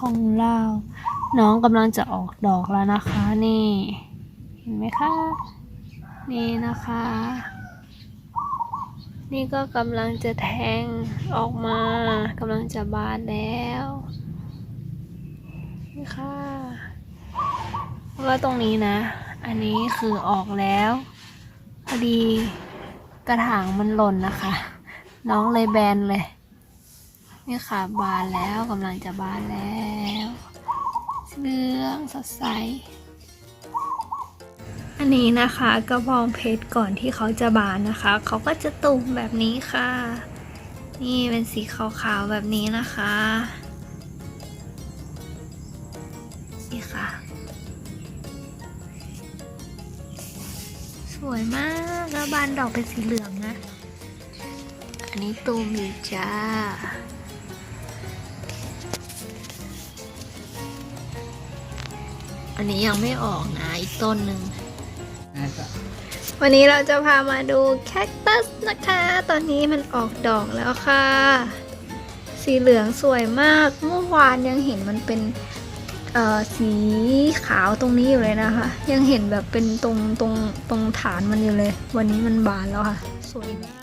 ของเรา น้องกำลังจะออกดอกแล้วนะคะนี่ เห็นไหมคะ นี่นะคะ นี่ก็กำลังจะแทงออกมากำลังจะบานแล้วนี่ค่ะแล้วก็ตรงนี้นะ อันนี้คือออกแล้วพอดีกระถางมันหล่นนะคะ น้องเลยแบนเลย นี่ค่ะบานแล้วกำลังจะบานแล้วเหลืองสดใส อันนี้นะคะกระบองเพชรก่อนที่เขาจะบานนะคะ เขาก็จะตุ่มแบบนี้ค่ะ นี่เป็นสีขาวๆแบบนี้นะคะนี่ค่ะ สวยมากแล้วบานดอกเป็นสีเหลืองนะ อันนี้ตูมอยู่จ้า อันนี้ยังไม่ออกนะ อีกต้นหนึ่งวันนี้เราจะพามาดูแคคตัสนะคะ ตอนนี้มันออกดอกแล้วค่ะ สีเหลืองสวยมาก เมื่อวานยังเห็นมันเป็นเอ่อสีขาวตรงนี้อยู่เลยนะคะ ยังเห็นแบบเป็นตรงตรงตรงฐานมันอยู่เลย วันนี้มันบานแล้วค่ะ สวยมาก